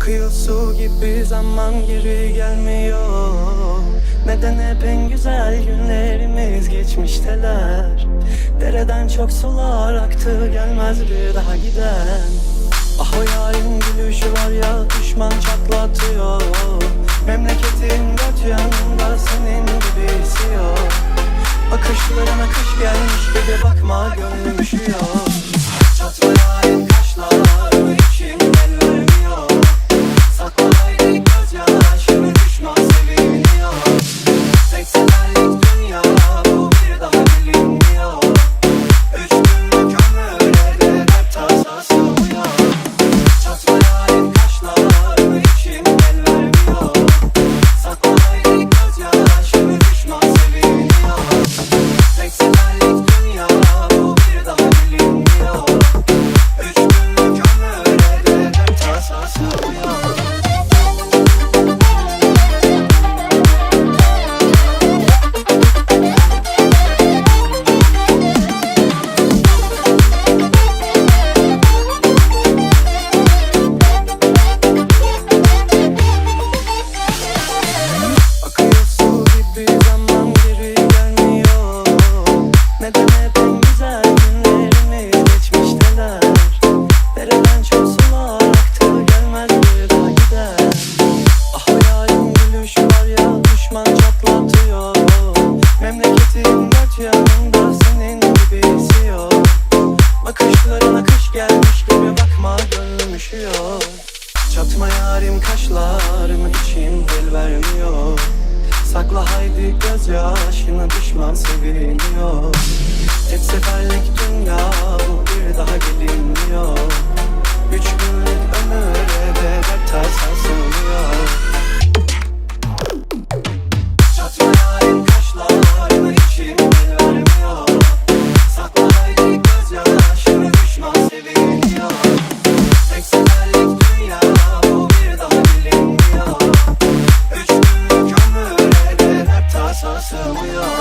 Akıyor su gibi zaman geri gelmiyor. Neden hep en güzel günlerimiz geçmişteler? Dereden çok sular aktı gelmez bir daha giden. Ah o yarın gülüşü var ya düşman çatlatıyor. Memleketin dört yanında senin gibisi yok Bakışlarına kış gelmiş gibi bakma gönlüm üşüyor Dereden sular aktı gelmez bir daha gider. Ah gülüşü var ya düşman çatlatıyor. Memleketin dört yanında senin gibisi yok. Gelmiş gibi bakma gönlüm üşüyor. Çatma yarim kaşlarımı içim el Sakla haydi gözyaşını düşman seviniyor so we are.